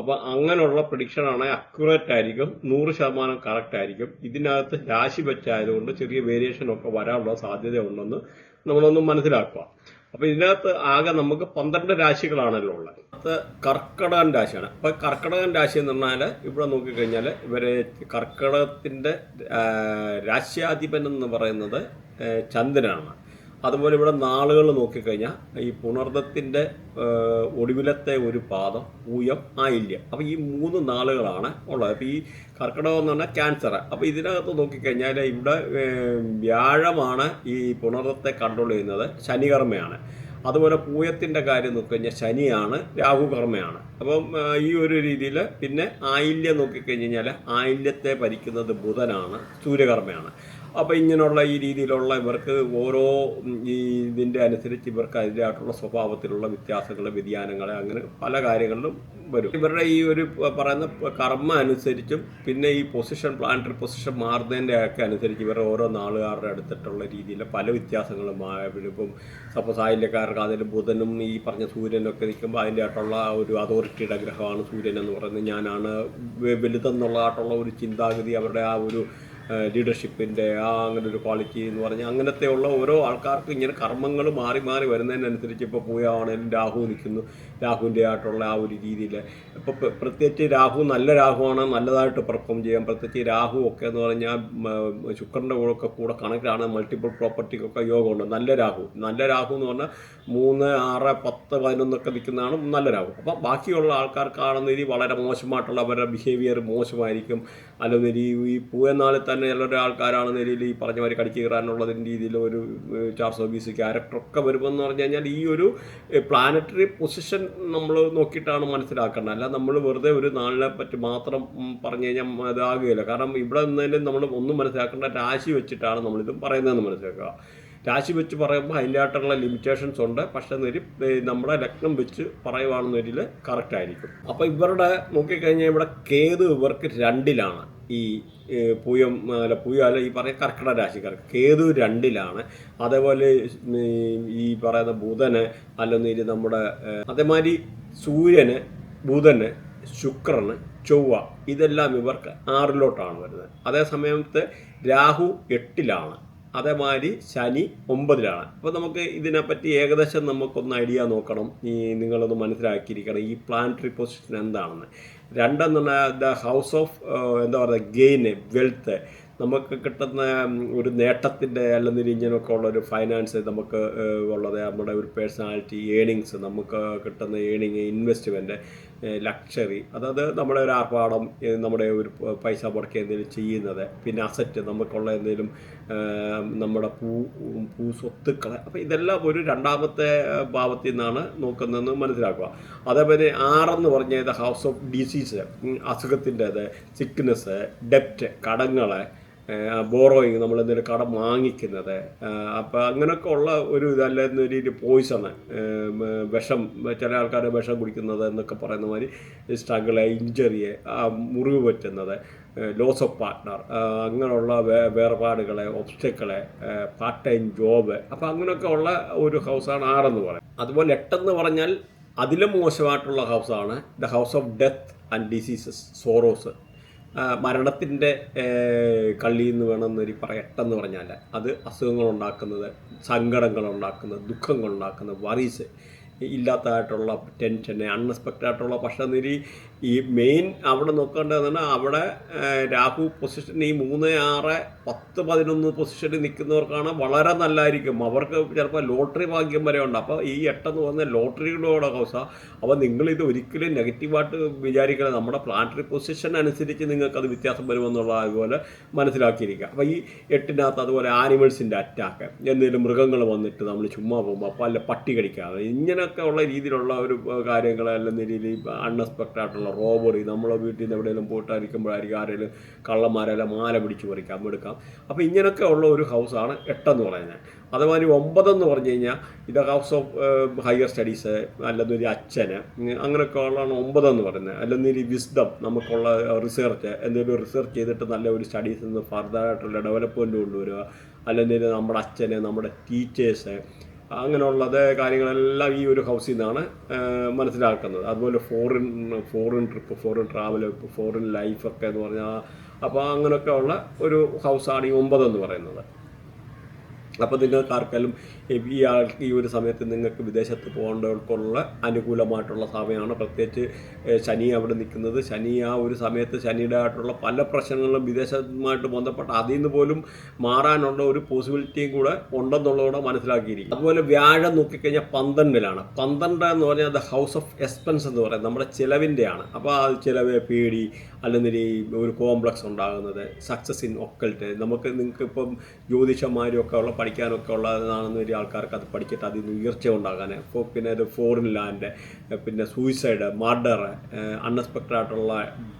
അപ്പൊ അങ്ങനെയുള്ള പ്രഡിക്ഷൻ ആണെങ്കിൽ അക്യുറേറ്റ് ആയിരിക്കും നൂറ് ശതമാനം കറക്റ്റ് ആയിരിക്കും. ഇതിനകത്ത് രാശി വെച്ചായതുകൊണ്ട് ചെറിയ വേരിയേഷൻ ഒക്കെ വരാനുള്ള സാധ്യത ഉണ്ടെന്ന് നമ്മളൊന്ന് മനസ്സിലാക്കുക. അപ്പൊ ഇതിനകത്ത് ആകെ നമുക്ക് പന്ത്രണ്ട് രാശികളാണല്ലോ ഉള്ളത്. അത് കർക്കടകൻ രാശിയാണ്. അപ്പൊ കർക്കടകൻ രാശി എന്ന് പറഞ്ഞാൽ ഇവിടെ നോക്കിക്കഴിഞ്ഞാൽ ഇവരെ കർക്കടകത്തിന്റെ രാശ്യാധിപൻ എന്ന് പറയുന്നത് ചന്ദ്രനാണ്. അതുപോലെ ഇവിടെ നാളുകൾ നോക്കിക്കഴിഞ്ഞാൽ ഈ പുണർദത്തിന്റെ ഒടുവിലത്തെ ഒരു പാദം പൂയം ആയില്യം. അപ്പോൾ ഈ മൂന്ന് നാളുകളാണ് ഉള്ളത്. അപ്പോൾ ഈ കർക്കിടകം എന്ന് പറഞ്ഞാൽ ക്യാൻസർ. അപ്പോൾ ഇതിനകത്ത് നോക്കിക്കഴിഞ്ഞാൽ ഇവിടെ വ്യാഴമാണ് ഈ പുണർദത്തെ കൺട്രോൾ ചെയ്യുന്നത്. ശനികർമ്മയാണ്. അതുപോലെ പൂയത്തിന്റെ കാര്യം നോക്കിക്കഴിഞ്ഞാൽ ശനിയാണ് രാഹു കർമ്മയാണ് അപ്പം ഈ ഒരു രീതിയിൽ പിന്നെ ആയില്യം കഴിഞ്ഞാൽ ആയില്യത്തെ ഭരിക്കുന്നത് ബുധനാണ് സൂര്യകർമ്മയാണ്. അപ്പം ഇങ്ങനെയുള്ള ഈ രീതിയിലുള്ള ഇവർക്ക് ഓരോ ഈ ഇതിന്റെ അനുസരിച്ച് ഇവർക്ക് അതിന്റെതായിട്ടുള്ള സ്വഭാവത്തിലുള്ള വ്യത്യാസങ്ങൾ വ്യതിയാനങ്ങൾ അങ്ങനെ പല കാര്യങ്ങളിലും വരും. ഇവരുടെ ഈ ഒരു പറയുന്ന കർമ്മ അനുസരിച്ചും പിന്നെ ഈ പൊസിഷൻ പ്ലാനറ്ററി പൊസിഷൻ മാറുന്നതിന്റെ ഒക്കെ അനുസരിച്ച് ഇവരുടെ ഓരോ നാളുകാരുടെ അടുത്തിട്ടുള്ള രീതിയിൽ പല വ്യത്യാസങ്ങളും ഇപ്പം സപ്പോസ് ആയില്യക്കാർക്ക് അതിൽ ബുധനും ഈ പറഞ്ഞ സൂര്യനൊക്കെ നിൽക്കുമ്പോൾ അതിന്റെ ആയിട്ടുള്ള ആ അതോറിറ്റിയുടെ ഗ്രഹമാണ് സൂര്യൻ എന്ന് പറയുന്നത്. ഞാനാണ് വലുതെന്നുള്ളതായിട്ടുള്ള ഒരു ചിന്താഗതി അവരുടെ ആ ഒരു ലീഡർഷിപ്പിന്റെ ആ അങ്ങനെ ഒരു ക്വാളിറ്റി എന്ന് പറഞ്ഞാൽ അങ്ങനത്തെയുള്ള ഓരോ ആൾക്കാർക്കും ഇങ്ങനെ കർമ്മങ്ങൾ മാറി മാറി വരുന്നതിനനുസരിച്ച് ഇപ്പോൾ പൂയാണെങ്കിലും രാഹു നിൽക്കുന്നു രാഹുവിന്റെ ആയിട്ടുള്ള ആ ഒരു രീതിയിൽ ഇപ്പോൾ പ്രത്യേകിച്ച് രാഹു നല്ല രാഹുവാണ് നല്ലതായിട്ട് പെർഫോം ചെയ്യാം. പ്രത്യേകിച്ച് രാഹു ഒക്കെ എന്ന് പറഞ്ഞാൽ ശുക്രന്റെ കൂടെ ഒക്കെ കൂടെ കണക്കിലാണ് മൾട്ടിപ്പിൾ പ്രോപ്പർട്ടിക്കൊക്കെ യോഗമുണ്ട്. നല്ല രാഹു. നല്ല രാഹു എന്ന് പറഞ്ഞാൽ മൂന്ന് ആറ് പത്ത് പതിനൊന്നൊക്കെ നിൽക്കുന്നതാണ് നല്ല രാഹു. അപ്പോൾ ബാക്കിയുള്ള ആൾക്കാർക്കാണെന്ന രീതി വളരെ മോശമായിട്ടുള്ള അവരുടെ ബിഹേവിയർ മോശമായിരിക്കും. അല്ലെങ്കിൽ ഈ ഈ പൂയനാളിൽ തന്നെ ചിലരുടെ ആൾക്കാരാണ് നിലയിൽ ഈ പറഞ്ഞ മാതിരി കടിച്ചു കയറാനുള്ളതിന്റെ രീതിയിൽ ഒരു ചാർസ് ഓബീസ് ക്യാരക്ടറൊക്കെ വരുമെന്ന് പറഞ്ഞു കഴിഞ്ഞാൽ ഈ ഒരു പ്ലാനറ്ററി പൊസിഷൻ നമ്മൾ നോക്കിയിട്ടാണ് മനസ്സിലാക്കേണ്ടത്. അല്ല നമ്മൾ വെറുതെ ഒരു നാളിനെ പറ്റി മാത്രം പറഞ്ഞു കഴിഞ്ഞാൽ ഇതാകുകയില്ല. കാരണം ഇവിടെ നിന്നതിലും നമ്മൾ ഒന്നും മനസ്സിലാക്കേണ്ട രാശി വെച്ചിട്ടാണ് നമ്മളിതും പറയുന്നതെന്ന് മനസ്സിലാക്കുക. രാശി വെച്ച് പറയുമ്പോൾ അതിന്റെതായിട്ടുള്ള ലിമിറ്റേഷൻസ് ഉണ്ട്. പക്ഷെ നിരി നമ്മുടെ ലഗ്നം വെച്ച് പറയുവാണെന്നൊരിൽ കറക്റ്റ് ആയിരിക്കും. അപ്പോൾ ഇവരുടെ നോക്കിക്കഴിഞ്ഞാൽ ഇവിടെ കേതു ഇവർക്ക് രണ്ടിലാണ്. ഈ പൂയം അല്ല പൂയം അല്ല ഈ പറയുന്ന കർക്കിടക രാശിക്കാർക്ക്. കേതു രണ്ടിലാണ്. അതേപോലെ ഈ പറയുന്ന ബുധന് അല്ലെന്നിരി നമ്മുടെ അതേമാതിരി സൂര്യന് ബുധന് ശുക്രന് ചൊവ്വ ഇതെല്ലാം ഇവർക്ക് ആറിലോട്ടാണ് വരുന്നത്. അതേസമയത്ത് രാഹു എട്ടിലാണ്. അതേമാതിരി ശനി ഒമ്പതിലാണ്. അപ്പോൾ നമുക്ക് ഇതിനെപ്പറ്റി ഏകദേശം നമുക്കൊന്ന് ഐഡിയ നോക്കണം. ഈ നിങ്ങളൊന്ന് മനസ്സിലാക്കിയിരിക്കണം ഈ പ്ലാനറ്ററി പൊസിഷൻ എന്താണെന്ന്. രണ്ടെന്ന് പറഞ്ഞാൽ ദ ഹൗസ് ഓഫ് എന്താ പറയുക ഗെയിന് വെൽത്ത് നമുക്ക് കിട്ടുന്ന ഒരു നേട്ടത്തിന്റെ അല്ലെങ്കിൽ ഇങ്ങനെയൊക്കെ ഉള്ള ഒരു ഫൈനാൻസ് നമുക്ക് ഉള്ളത് നമ്മുടെ ഒരു പേഴ്സണാലിറ്റി ഏണിങ്സ് നമുക്ക് കിട്ടുന്ന ഏണിങ് ഇൻവെസ്റ്റ്മെന്റ് ലക്ഷറി. അതായത് നമ്മുടെ ഒരു ആർഭാടം നമ്മുടെ ഒരു പൈസ മുടക്കി എന്തെങ്കിലും ചെയ്യുന്നത് പിന്നെ അസറ്റ് നമുക്കുള്ള എന്തെങ്കിലും നമ്മുടെ പൂ പൂ സ്വത്തുക്കൾ അപ്പോൾ ഇതെല്ലാം ഒരു രണ്ടാമത്തെ ഭാവത്തിൽ നിന്നാണ് നോക്കുന്നതെന്ന് മനസ്സിലാക്കുക. അതേപോലെ ആറെന്ന് പറഞ്ഞ ഹൗസ് ഓഫ് ഡിസീസ് അസുഖത്തിന്റെത് സിക്നെസ് ഡെപ്റ്റ് കടങ്ങൾ ബോറോയിങ് നമ്മൾ എന്തെങ്കിലും കടം വാങ്ങിക്കുന്നത്. അപ്പോൾ അങ്ങനെയൊക്കെ ഉള്ള ഒരു ഇതല്ലായിരുന്ന ഒരു പോയിസണ് വിഷം ചില ആൾക്കാർ വിഷം കുടിക്കുന്നത് എന്നൊക്കെ പറയുന്ന മാതിരി സ്ട്രഗിൾ ഇഞ്ചറിയെ മുറിവ് പറ്റുന്നത്. ലോസ് ഓഫ് പാർട്ട്ണർ അങ്ങനെയുള്ള വേ വേർപാടുകളെ ഒബ്സ്റ്റക്കളെ പാർട്ട് ടൈം ജോബ് അപ്പോൾ അങ്ങനെയൊക്കെ ഉള്ള ഒരു ഹൗസാണ് ആറെന്ന് പറയും അതുപോലെ എട്ടെന്ന് പറഞ്ഞാൽ അതിലും മോശമായിട്ടുള്ള ഹൗസാണ് the house of death and diseases sorrows മരണത്തിന്റെ കള്ളി എന്ന് വേണമെന്നൊരു പറയട്ടെന്ന് പറഞ്ഞാൽ അത് അസുഖങ്ങൾ ഉണ്ടാക്കുന്നത് സങ്കടങ്ങൾ ഉണ്ടാക്കുന്നത് ദുഃഖങ്ങൾ ഉണ്ടാക്കുന്നത് വറീസ് ഇല്ലാത്തതായിട്ടുള്ള ടെൻഷന് അൺഎക്സ്പെക്റ്റഡ് ആയിട്ടുള്ള പക്ഷേ നിരി ഈ മെയിൻ അവിടെ നോക്കേണ്ടതെന്ന് അവിടെ രാഹു പൊസിഷൻ ഈ മൂന്ന് ആറ് പത്ത് പതിനൊന്ന് പൊസിഷനിൽ നിൽക്കുന്നവർക്കാണ് വളരെ നല്ലതായിരിക്കും അവർക്ക് ചിലപ്പോൾ ലോട്ടറി ഭാഗ്യം വരെ ഉണ്ട്. അപ്പോൾ ഈ എട്ടെന്ന് പറഞ്ഞ ലോട്ടറിയുടെ ഹൗസ അപ്പോൾ നിങ്ങളിത് ഒരിക്കലും നെഗറ്റീവായിട്ട് വിചാരിക്കണം നമ്മുടെ പ്ലാനറ്ററി പൊസിഷൻ അനുസരിച്ച് നിങ്ങൾക്കത് വ്യത്യാസം വരുമെന്നുള്ള അതുപോലെ മനസ്സിലാക്കിയിരിക്കുക. അപ്പോൾ ഈ എട്ടിനകത്ത് അതുപോലെ ആനിമൽസിന്റെ അറ്റാക്ക് എന്തെങ്കിലും മൃഗങ്ങൾ വന്നിട്ട് നമ്മൾ ചുമ്മാ പോകുമ്പോൾ അപ്പോൾ അല്ല പട്ടി കടിക്കാതെ ഇങ്ങനെയൊക്കെ ഉള്ള രീതിയിലുള്ള ഒരു കാര്യങ്ങൾ അല്ലെന്ന രീതിയിൽ അൺഎക്സ്പെക്റ്റഡ് ആയിട്ടുള്ള റോബറി നമ്മളെ വീട്ടിൽ നിന്ന് എവിടെയെങ്കിലും പോയിട്ടായിരിക്കുമ്പോഴായിരിക്കും ആരെങ്കിലും കള്ളന്മാരെല്ലാം മാല പിടിച്ച് പറിക്കാം എടുക്കാം. അപ്പോൾ ഇങ്ങനെയൊക്കെ ഉള്ള ഒരു ഹൗസാണ് എട്ടെന്ന് പറയുന്നത് അതുമാതിരി ഒമ്പതെന്ന് പറഞ്ഞു കഴിഞ്ഞാൽ ഇത് ഹൗസ് ഓഫ് ഹയർ സ്റ്റഡീസ് അല്ലെങ്കിൽ ഒരു അച്ഛന് അങ്ങനെയൊക്കെ ഉള്ളതാണ് ഒമ്പതെന്ന് പറയുന്നത് അല്ലെങ്കിൽ ഒരു വിസ്ഡം നമുക്കുള്ള റിസർച്ച് എന്തെങ്കിലും റിസർച്ച് ചെയ്തിട്ട് നല്ല ഒരു സ്റ്റഡീസിൽ നിന്ന് ഫർദറായിട്ടുള്ള ഡെവലപ്മെന്റ് കൊണ്ടുവരിക. അല്ലെങ്കിൽ നമ്മുടെ അച്ഛന് നമ്മുടെ ടീച്ചേഴ്സ് അങ്ങനെയുള്ളത് കാര്യങ്ങളെല്ലാം ഈ ഒരു ഹൗസിൽ നിന്നാണ് മനസ്സിലാക്കുന്നത്. അതുപോലെ foreign foreign trip foreign travel foreign ലൈഫൊക്കെ എന്ന് പറഞ്ഞാൽ അപ്പോൾ അങ്ങനെയൊക്കെ ഉള്ള ഒരു ഹൗസാണ് ഈ ഒമ്പതെന്ന് പറയുന്നത്. അപ്പോൾ നിങ്ങൾക്ക് ആർക്കാലും ഈ ഈ ഒരു സമയത്ത് നിങ്ങൾക്ക് വിദേശത്ത് പോകേണ്ടവർക്കുള്ള അനുകൂലമായിട്ടുള്ള സമയമാണ്. പ്രത്യേകിച്ച് ശനി അവിടെ നിൽക്കുന്നത്. ശനി ആ ഒരു സമയത്ത് ശനിയുടെ ആയിട്ടുള്ള പല പ്രശ്നങ്ങളും വിദേശവുമായിട്ട് ബന്ധപ്പെട്ട അതിൽ നിന്ന് പോലും മാറാനുള്ള ഒരു പോസിബിലിറ്റിയും കൂടെ ഉണ്ടെന്നുള്ളതോടെ മനസ്സിലാക്കിയിരിക്കും അതുപോലെ വ്യാഴം നോക്കിക്കഴിഞ്ഞാൽ പന്ത്രണ്ടിലാണ്. പന്ത്രണ്ട് എന്ന് പറഞ്ഞാൽ ദ ഹൗസ് ഓഫ് എക്സ്പെൻസ് എന്ന് പറയുന്നത് നമ്മുടെ ചിലവിന്റെയാണ്. അപ്പോൾ ആ ചിലവ് പേടി അല്ലെങ്കിൽ ഒരു കോംപ്ലക്സ് ഉണ്ടാകുന്നത് സക്സസ് ഇൻ ഒക്കൾട്ട് നമുക്ക് നിങ്ങൾക്ക് ഇപ്പം ജ്യോതിഷന്മാരും ഒക്കെ ഉള്ള പഠിക്കാനൊക്കെ ഉള്ളതാണെന്ന് വലിയ ആൾക്കാർക്ക് അത് പഠിച്ചിട്ട് അതിൽ നിന്ന് ഉയർച്ച ഉണ്ടാകാൻ. ഇപ്പോൾ പിന്നെ ഒരു ഫോറിൻ ലാൻഡ് പിന്നെ സൂയിസൈഡ് മർഡർ അൺഎക്സ്പെക്റ്റഡ് ആയിട്ടുള്ള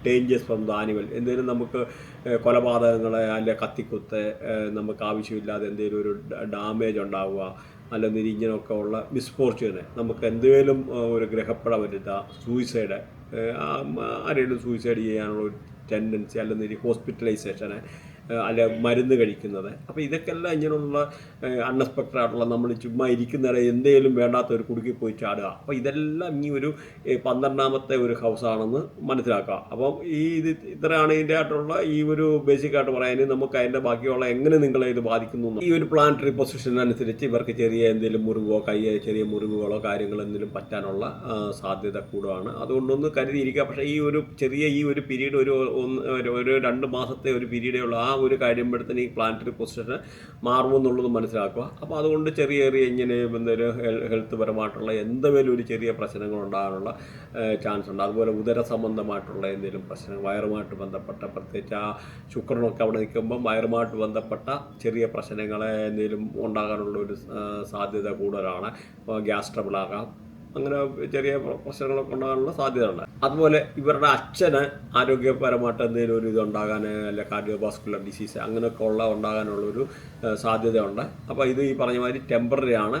ഡേഞ്ചേഴ്സ് ഫ്രം ദ ആനിമൽ എന്തെങ്കിലും നമുക്ക് കൊലപാതകങ്ങൾ അല്ലെ കത്തിക്കുത്ത് നമുക്ക് ആവശ്യമില്ലാതെ എന്തെങ്കിലും ഒരു ഡാമേജ് ഉണ്ടാവുക അല്ലെങ്കിൽ ഇങ്ങനെയൊക്കെ ഉള്ള മിസ്ഫോർച്യൂന് നമുക്ക് എന്തെങ്കിലും ഒരു ഗ്രഹപ്പഴ വരുത്തുക സൂയിസൈഡ് ആരെങ്കിലും സൂയിസൈഡ് ചെയ്യാനുള്ള ഒരു ടെൻഡൻസി അല്ലെങ്കിൽ ഹോസ്പിറ്റലൈസേഷന് അല്ലെ മരുന്ന് കഴിക്കുന്നത്. അപ്പോൾ ഇതൊക്കെ എല്ലാം ഇങ്ങനെയുള്ള അൺഎക്സ്പെക്റ്റഡ് ആയിട്ടുള്ള നമ്മൾ ചുമ്മാ ഇരിക്കുന്നവരെ എന്തെങ്കിലും വേണ്ടാത്ത ഒരു കുടുക്കി പോയി ചാടുക. അപ്പോൾ ഇതെല്ലാം ഈ ഒരു പന്ത്രണ്ടാമത്തെ ഒരു ഹൗസാണെന്ന് മനസ്സിലാക്കുക. അപ്പം ഈ ഇത് ഇത്രയാണ് ഇതിന്റെ ആയിട്ടുള്ള ഈ ഒരു ബേസിക് ആയിട്ട് പറയാൻ. നമുക്ക് അതിന്റെ ബാക്കിയുള്ള എങ്ങനെ നിങ്ങളെ ഇത് ബാധിക്കുന്നു ഈ ഒരു പ്ലാനറ്ററി പൊസിഷൻ അനുസരിച്ച് ഇവർക്ക് ചെറിയ എന്തെങ്കിലും മുറിവോ കൈ ചെറിയ മുറിവുകളോ കാര്യങ്ങൾ എന്തെങ്കിലും പറ്റാനുള്ള സാധ്യത കൂടുതലാണ്. അതുകൊണ്ടൊന്ന് കരുതിയിരിക്കുക. പക്ഷേ ഈ ഒരു ചെറിയ ഈ ഒരു പീരീഡ് ഒരു ഒന്ന് ഒരു രണ്ട് മാസത്തെ ഒരു പീരീഡേ ഉള്ളൂ ആ ഒരു കഴിയുമ്പോഴത്തേന് ഈ പ്ലാനറ്ററി പൊസിഷൻ മാറുമെന്നുള്ളത് മനസ്സിലാക്കുക. അപ്പോൾ അതുകൊണ്ട് ചെറിയ ചെറിയ ഇങ്ങനെ എന്തെങ്കിലും ഹെൽത്ത് പരമായിട്ടുള്ള എന്തെങ്കിലും ഒരു ചെറിയ പ്രശ്നങ്ങൾ ഉണ്ടാകാനുള്ള ചാൻസ് ഉണ്ട്. അതുപോലെ ഉദര സംബന്ധമായിട്ടുള്ള എന്തെങ്കിലും പ്രശ്നങ്ങൾ വയറുമായിട്ട് ബന്ധപ്പെട്ട പ്രത്യേകിച്ച് ആ ശുക്രനൊക്കെ അവിടെ നിൽക്കുമ്പം വയറുമായിട്ട് ബന്ധപ്പെട്ട ചെറിയ പ്രശ്നങ്ങളെ എന്തെങ്കിലും ഉണ്ടാകാനുള്ള ഒരു സാധ്യത കൂടുതലാണ്. ഗ്യാസ് ട്രബിൾ ആകാം. അങ്ങനെ ചെറിയ പ്ര- പ്രശ്നങ്ങളൊക്കെ ഉണ്ടാകാനുള്ള സാധ്യതയുണ്ട് അതുപോലെ ഇവരുടെ അച്ഛന് ആരോഗ്യപരമായിട്ട് എന്തെങ്കിലും ഒരു ഇതുണ്ടാകാൻ അല്ലെ കാർഡിയോവാസ്കുലർ ഡിസീസ് അങ്ങനെയൊക്കെ ഉള്ള ഉണ്ടാകാനുള്ളൊരു സാധ്യതയുണ്ട്. അപ്പോൾ ഇത് ഈ പറഞ്ഞ മാതിരി ടെമ്പററി ആണ്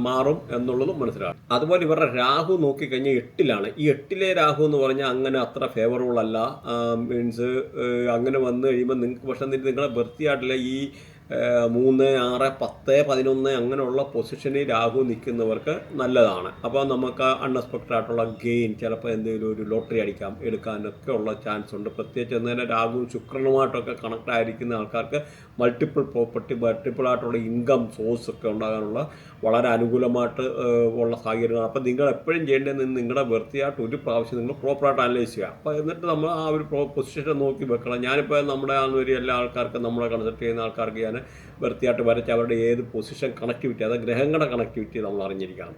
മാറും എന്നുള്ളതും മനസ്സിലാകും അതുപോലെ ഇവരുടെ രാഹു നോക്കിക്കഴിഞ്ഞാൽ എട്ടിലാണ്. ഈ എട്ടിലെ രാഹു എന്ന് പറഞ്ഞാൽ അങ്ങനെ അത്ര ഫേവറബിൾ അല്ല. മീൻസ് അങ്ങനെ വന്നു കഴിയുമ്പോൾ നിങ്ങൾക്ക് പക്ഷേ നിങ്ങളെ വൃത്തിയായിട്ടുള്ള ഈ മൂന്ന് ആറ് പത്ത് പതിനൊന്ന് അങ്ങനെയുള്ള പൊസിഷനിൽ രാഹു നിൽക്കുന്നവർക്ക് നല്ലതാണ്. അപ്പോൾ നമുക്ക് അൺഎക്സ്പെക്റ്റഡ് ആയിട്ടുള്ള ഗെയിൻ ചിലപ്പോൾ എന്തെങ്കിലും ഒരു ലോട്ടറി അടിക്കാം എടുക്കാനൊക്കെ ഉള്ള ചാൻസ് ഉണ്ട്. പ്രത്യേകിച്ച് എന്നതിനെ രാഹു ശുക്രനുമായിട്ടൊക്കെ കണക്ട് ആയിരിക്കുന്ന ആൾക്കാർക്ക് മൾട്ടിപ്പിൾ പ്രോപ്പർട്ടി മൾട്ടിപ്പിൾ ആയിട്ടുള്ള ഇൻകം സോഴ്സ് ഒക്കെ ഉണ്ടാകാനുള്ള വളരെ അനുകൂലമായിട്ട് ഉള്ള സാഹചര്യങ്ങൾ അപ്പോൾ നിങ്ങൾ എപ്പോഴും ചെയ്യേണ്ടത് നിങ്ങളുടെ വൃത്തിയായിട്ട് ഒരു പ്രാവശ്യം നിങ്ങൾ പ്രോപ്പറായിട്ട് അനലൈസ് ചെയ്യുക. അപ്പോൾ എന്നിട്ട് നമ്മൾ ആ ഒരു പൊസിഷൻ നോക്കി വെക്കണം. ഞാനിപ്പോൾ നമ്മുടെ ആ ഒരു എല്ലാ ആൾക്കാർക്കും നമ്മളെ കൺസൾട്ട് ചെയ്യുന്ന ആൾക്കാർക്ക് ഞാൻ വൃത്തിയായിട്ട് വരച്ച് അവരുടെ ഏത് പൊസിഷൻ കണക്ടിവിറ്റി അത് ഗ്രഹങ്ങളുടെ കണക്ടിവിറ്റി നമ്മൾ അറിഞ്ഞിരിക്കണം.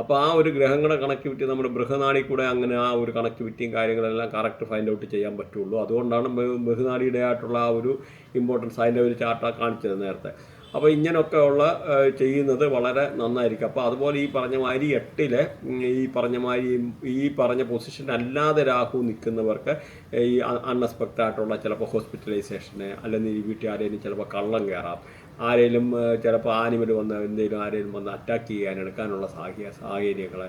അപ്പോൾ ആ ഒരു ഗ്രഹങ്ങളുടെ കണക്ടിവിറ്റി നമ്മുടെ ബൃഹനാടി കൂടെ അങ്ങനെ ആ ഒരു കണക്ടിവിറ്റിയും കാര്യങ്ങളെല്ലാം കറക്റ്റ് ഫൈൻഡ് ഔട്ട് ചെയ്യാൻ പറ്റുള്ളൂ. അതുകൊണ്ടാണ് ബഹുനാടിയുടെ ആയിട്ടുള്ള ആ ഒരു ഇമ്പോർട്ടൻസ് അതിന്റെ ഒരു ചാർട്ടാണ് കാണിച്ചത് നേരത്തെ. അപ്പോൾ ഇങ്ങനെയൊക്കെ ഉള്ള ചെയ്യുന്നത് വളരെ നന്നായിരിക്കും. അപ്പോൾ അതുപോലെ ഈ പറഞ്ഞ മാതിരി എട്ടിലെ ഈ പറഞ്ഞ മാതിരി ഈ പറഞ്ഞ പൊസിഷൻ അല്ലാതെ രാഹു നിൽക്കുന്നവർക്ക് ഈ അൺഎക്സ്പെക്റ്റഡ് ആയിട്ടുള്ള ചിലപ്പോൾ ഹോസ്പിറ്റലൈസേഷന് അല്ലെങ്കിൽ വീട്ടിൽ ആരെങ്കിലും ചിലപ്പോൾ കള്ളം കയറാം. ആരെങ്കിലും ചിലപ്പോൾ ആനിമൽ വന്ന് എന്തെങ്കിലും ആരെങ്കിലും വന്ന് അറ്റാക്ക് ചെയ്യാൻ എടുക്കാനുള്ള സാഹചര്യ സാഹചര്യങ്ങൾ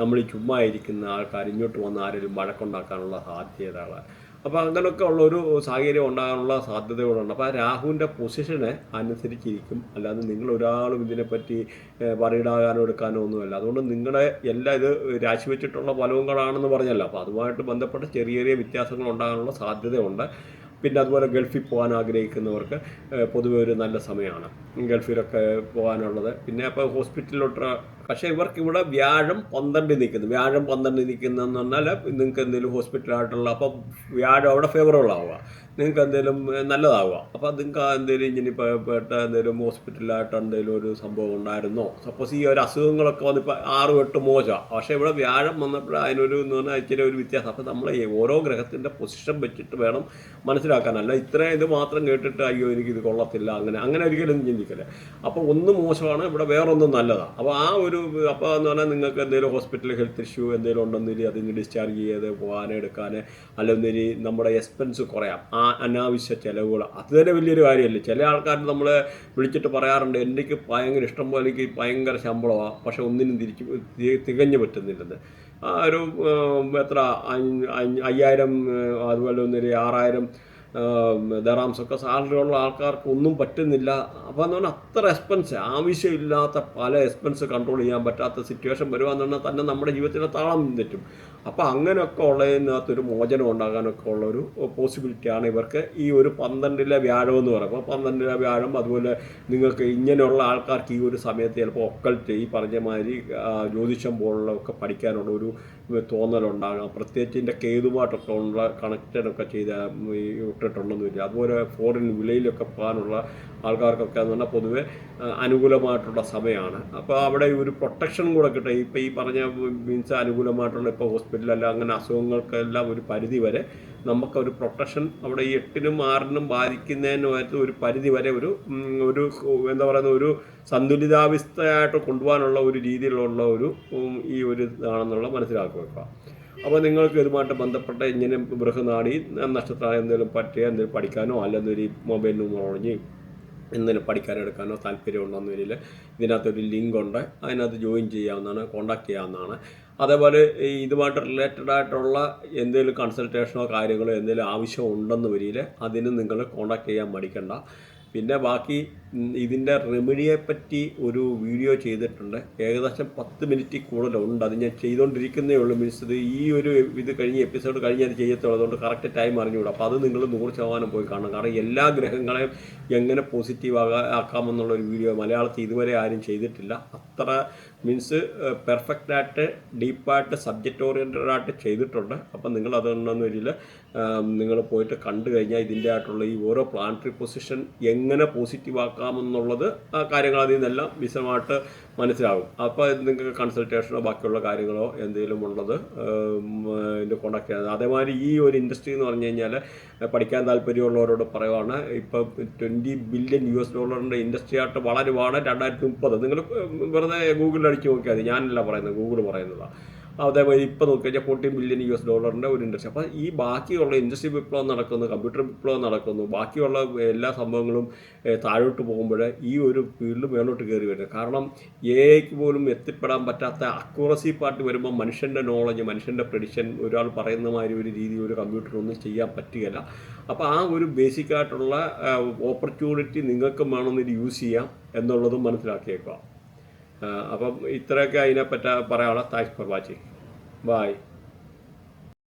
നമ്മൾ ചുമ്മാ ഇരിക്കുന്ന ആൾക്കാർ ഇങ്ങോട്ട് വന്ന് ആരെങ്കിലും വഴക്കുണ്ടാക്കാനുള്ള സാധ്യതകൾ അപ്പോൾ അങ്ങനെയൊക്കെ ഉള്ള ഒരു സാഹചര്യം ഉണ്ടാകാനുള്ള സാധ്യതകളുണ്ട്. അപ്പോൾ ആ രാഹുവിന്റെ പൊസിഷനെ അനുസരിച്ചിരിക്കും. അല്ലാതെ നിങ്ങൾ ഒരാളും ഇതിനെപ്പറ്റി പറയിടാകാനോ എടുക്കാനോ ഒന്നുമല്ല. അതുകൊണ്ട് നിങ്ങളുടെ എല്ലാ ഇത് രാശി വെച്ചിട്ടുള്ള ഫലവുകളാണെന്ന് പറഞ്ഞല്ലോ. അപ്പോൾ അതുമായിട്ട് ബന്ധപ്പെട്ട ചെറിയ ചെറിയ വ്യത്യാസങ്ങൾ ഉണ്ടാകാനുള്ള സാധ്യതയുണ്ട്. പിന്നെ അതുപോലെ ഗൾഫിൽ പോകാൻ ആഗ്രഹിക്കുന്നവർക്ക് പൊതുവെ ഒരു നല്ല സമയമാണ് ഗൾഫിലൊക്കെ പോകാനുള്ളത്. പിന്നെ അപ്പോൾ ഹോസ്പിറ്റലിലോട്ട് പക്ഷേ ഇവർക്ക് ഇവിടെ വ്യാഴം പന്ത്രണ്ട് നിൽക്കുന്നു. വ്യാഴം പന്ത്രണ്ട് നിൽക്കുന്നതെന്ന് പറഞ്ഞാൽ നിങ്ങൾക്ക് എന്തെങ്കിലും ഹോസ്പിറ്റലായിട്ടുള്ള അപ്പം വ്യാഴം അവിടെ ഫേവറബിൾ ആവുക. നിങ്ങൾക്ക് എന്തെങ്കിലും നല്ലതാവുക അപ്പോൾ നിങ്ങൾക്ക് എന്തെങ്കിലും ഇങ്ങനെ പെട്ട എന്തെങ്കിലും ഹോസ്പിറ്റലായിട്ട് എന്തെങ്കിലും ഒരു സംഭവം ഉണ്ടായിരുന്നോ? സപ്പോസ് ഈ ഒരു അസുഖങ്ങളൊക്കെ വന്നിപ്പോൾ ആറ് എട്ട് മോശമാണ് പക്ഷേ ഇവിടെ വ്യാഴം വന്നപ്പോൾ അതിനൊരു എന്ന് പറഞ്ഞാൽ ഇച്ചിരി ഒരു വ്യത്യാസം. അപ്പോൾ നമ്മൾ ഓരോ ഗ്രഹത്തിന്റെ പൊസിഷൻ വെച്ചിട്ട് വേണം മനസ്സിലാക്കാനല്ല ഇത്രയും ഇത് മാത്രം കേട്ടിട്ട് അയ്യോ എനിക്കിത് കൊള്ളത്തില്ല അങ്ങനെ അങ്ങനെ ഒരിക്കലും ചിന്തിക്കില്ല. അപ്പോൾ ഒന്ന് മോശമാണ് ഇവിടെ വേറൊന്നും നല്ലതാണ് അപ്പോൾ ആ ഒരു അപ്പോൾ എന്ന് പറഞ്ഞാൽ നിങ്ങൾക്ക് എന്തെങ്കിലും ഹോസ്പിറ്റൽ ഹെൽത്ത് ഇഷ്യൂ എന്തെങ്കിലും ഉണ്ടെന്നിരി അതിന് ഡിസ്ചാർജ് ചെയ്ത് പോകാൻ എടുക്കാൻ അല്ലെങ്കിൽ നമ്മുടെ എക്സ്പെൻസ് കുറയാം. ആ അനാവശ്യ ചിലവുകൾ അത് തന്നെ വലിയൊരു കാര്യമല്ലേ. ചില ആൾക്കാർ നമ്മൾ വിളിച്ചിട്ട് പറയാറുണ്ട് എനിക്ക് ഭയങ്കര ഇഷ്ടം പോലെ എനിക്ക് ഭയങ്കര ശമ്പളമാണ് പക്ഷെ ഒന്നിനും തിരിച്ച് തികഞ്ഞു പറ്റുന്നില്ലെന്ന്. ആ ഒരു എത്ര അയ്യായിരം അതുപോലെ ഒന്നൊരു ആറായിരം ദറാംസൊക്കെ സാലറി ഉള്ള ആൾക്കാർക്ക് ഒന്നും പറ്റുന്നില്ല. അപ്പോൾ എന്ന് പറഞ്ഞാൽ അത്ര എക്സ്പെൻസ് ആവശ്യമില്ലാത്ത പല എക്സ്പെൻസ് കൺട്രോൾ ചെയ്യാൻ പറ്റാത്ത സിറ്റുവേഷൻ വരുവാന്ന് പറഞ്ഞാൽ തന്നെ നമ്മുടെ ജീവിതത്തിലെ താളം തെറ്റും. അപ്പോൾ അങ്ങനെയൊക്കെ ഉള്ളതിനകത്തൊരു മോചനം ഉണ്ടാകാനൊക്കെ ഉള്ളൊരു പോസിബിലിറ്റിയാണ് ഇവർക്ക് ഈ ഒരു പന്ത്രണ്ടിലെ വ്യാഴം എന്ന് പറയുമ്പോൾ പന്ത്രണ്ടിലെ വ്യാഴം അതുപോലെ നിങ്ങൾക്ക് ഇങ്ങനെയുള്ള ആൾക്കാർക്ക് ഈ ഒരു സമയത്ത് ചിലപ്പോൾ ഒക്കൽറ്റ് ഈ പറഞ്ഞ മാതിരി ജ്യോതിഷം പോലുള്ള ഒക്കെ പഠിക്കാനുള്ള ഒരു തോന്നലുണ്ടാകാം. പ്രത്യേകിച്ച് ഇതിന്റെ കേതുമായിട്ടൊക്കെ ഉള്ള കണക്റ്റഡൊക്കെ ചെയ്ത് ഇട്ടിട്ടുണ്ടെന്നില്ല ഇട്ടിട്ടുണ്ടെന്ന് അതുപോലെ ഫോറിൻ വിലയിലൊക്കെ പോകാനുള്ള ആൾക്കാർക്കൊക്കെ എന്ന് പറഞ്ഞാൽ പൊതുവെ അനുകൂലമായിട്ടുള്ള സമയമാണ്. അപ്പോൾ അവിടെ ഒരു പ്രൊട്ടക്ഷൻ കൂടെ കിട്ടും. ഇപ്പോൾ ഈ പറഞ്ഞ മീൻസ് അനുകൂലമായിട്ടുള്ള ഇപ്പോൾ ഹോസ്പിറ്റലല്ല അങ്ങനെ അസുഖങ്ങൾക്കെല്ലാം ഒരു പരിധി വരെ നമുക്കൊരു പ്രൊട്ടക്ഷൻ അവിടെ ഈ എട്ടിനും ആറിനും ബാധിക്കുന്നതിനുമായിട്ട് ഒരു പരിധി വരെ ഒരു ഒരു എന്താ പറയുന്ന ഒരു സന്തുലിതാവസ്ഥയായിട്ട് കൊണ്ടുപോകാനുള്ള ഒരു രീതിയിലുള്ള ഒരു ഈ ഒരു ഇതാണെന്നുള്ള മനസ്സിലാക്കി വെക്കുക. അപ്പോൾ നിങ്ങൾക്ക് ഇതുമായിട്ട് ബന്ധപ്പെട്ട ഇങ്ങനെ ബൃഹനാടി നക്ഷത്ര എന്തെങ്കിലും പറ്റിയ എന്തെങ്കിലും പഠിക്കാനോ അല്ലെങ്കിൽ ഒരു മൊബൈൽ നോളജ് എന്തെങ്കിലും പഠിക്കാൻ എടുക്കാനോ താല്പര്യമുണ്ടെന്ന് വരില്ല. ഇതിനകത്തൊരു ലിങ്ക് ഉണ്ട്. അതിനകത്ത് ജോയിൻ ചെയ്യാവുന്നതാണ് കോണ്ടാക്ട് ചെയ്യാവുന്നതാണ്. അതേപോലെ ഇതുമായിട്ട് റിലേറ്റഡ് ആയിട്ടുള്ള എന്തെങ്കിലും കൺസൾട്ടേഷനോ കാര്യങ്ങളോ എന്തെങ്കിലും ആവശ്യം വരില്ല അതിന് നിങ്ങൾ കോണ്ടാക്ട് ചെയ്യാൻ മടിക്കണ്ട. പിന്നെ ബാക്കി ഇതിന്റെ റെമഡിയെ പറ്റി ഒരു വീഡിയോ ചെയ്തിട്ടുണ്ട്. ഏകദേശം പത്ത് മിനിറ്റ് കൂടുതലുണ്ട്. അത് ഞാൻ ചെയ്തുകൊണ്ടിരിക്കുന്നേ ഉള്ളൂ മീൻസ് ഇത് ഈ ഒരു ഇത് കഴിഞ്ഞ് എപ്പിസോഡ് കഴിഞ്ഞ് അത് ചെയ്യത്തുള്ളൂ. അതുകൊണ്ട് കറക്റ്റ് ടൈം അറിഞ്ഞുകൂടാ. അപ്പോൾ അത് നിങ്ങൾ നൂറ് ശതമാനം പോയി കാണണം. കാരണം എല്ലാ ഗ്രഹങ്ങളെയും എങ്ങനെ പോസിറ്റീവ് ആകാ ആക്കാമെന്നുള്ള ഒരു വീഡിയോ മലയാളത്തിൽ ഇതുവരെ ആരും ചെയ്തിട്ടില്ല. അത്ര മീൻസ് പെർഫെക്റ്റായിട്ട് ഡീപ്പായിട്ട് സബ്ജക്റ്റ് ഓറിയന്റഡ് ആയിട്ട് ചെയ്തിട്ടുണ്ട്. അപ്പം നിങ്ങൾ അതൊന്നും വരില്ല നിങ്ങൾ പോയിട്ട് കണ്ടു കഴിഞ്ഞാൽ ഇതിന്റെ ആയിട്ടുള്ള ഈ ഓരോ പ്ലാനറ്ററി പൊസിഷൻ എങ്ങനെ പോസിറ്റീവ് ആക്കാമെന്നുള്ളത് ആ കാര്യങ്ങൾ അതിൽ നിന്നെല്ലാം വിശദമായിട്ട് മനസ്സിലാകും. അപ്പോൾ നിങ്ങൾക്ക് കൺസൾട്ടേഷനോ ബാക്കിയുള്ള കാര്യങ്ങളോ എന്തെങ്കിലും ഉള്ളത് ഇതിന്റെ കോണ്ടാക്ട് ചെയ്യാൻ. അതേമാതിരി ഈ ഒരു ഇൻഡസ്ട്രി എന്ന് പറഞ്ഞു കഴിഞ്ഞാൽ പഠിക്കാൻ താല്പര്യമുള്ളവരോട് പറയുവാണ് ഇപ്പം ട്വന്റി ബില്യൺ യു എസ് ഡോളറിന്റെ ഇൻഡസ്ട്രി ആയിട്ട് വളരുവാണ് രണ്ടായിരത്തി മുപ്പത്. നിങ്ങൾ വെറുതെ ഗൂഗിളിൽ അടിച്ച് നോക്കിയാൽ മതി. ഞാനല്ല പറയുന്നത് ഗൂഗിൾ പറയുന്നതാണ് അതേപോലെ ഇപ്പോൾ നോക്കി കഴിഞ്ഞാൽ ഫോർട്ടീൻ ബില്യൺ യു എസ് ഡോളറിന്റെ ഒരു ഇൻഡസ്ട്രി അപ്പോൾ ഈ ബാക്കിയുള്ള ഇൻഡസ്ട്രി വിപ്ലവം നടക്കുന്നു കമ്പ്യൂട്ടർ വിപ്ലവം നടക്കുന്നു. ബാക്കിയുള്ള എല്ലാ സംഭവങ്ങളും താഴോട്ട് പോകുമ്പോൾ ഈ ഒരു ഫീൽഡ് മേലോട്ട് കയറി വരുന്നത് കാരണം എ ഐക്ക് പോലും എത്തിപ്പെടാൻ പറ്റാത്ത അക്യൂറസി പാർട്ട് വരുമ്പോൾ മനുഷ്യന്റെ നോളജ് മനുഷ്യന്റെ പ്രഡിഷൻ ഒരാൾ പറയുന്ന മാതിരി ഒരു രീതി ഒരു കമ്പ്യൂട്ടറൊന്നും ചെയ്യാൻ പറ്റുകയില്ല. അപ്പോൾ ആ ഒരു ബേസിക്കായിട്ടുള്ള ഓപ്പർച്യൂണിറ്റി നിങ്ങൾക്കും വേണമെന്ന് ഇത് യൂസ് ചെയ്യാം എന്നുള്ളതും മനസ്സിലാക്കിയേക്കുക. അപ്പം ഇത്രയൊക്കെ അതിനെപ്പറ്റ പറയാനുള്ള താങ്ക്സ് ഫോർ വാച്ചിങ്. ബായ്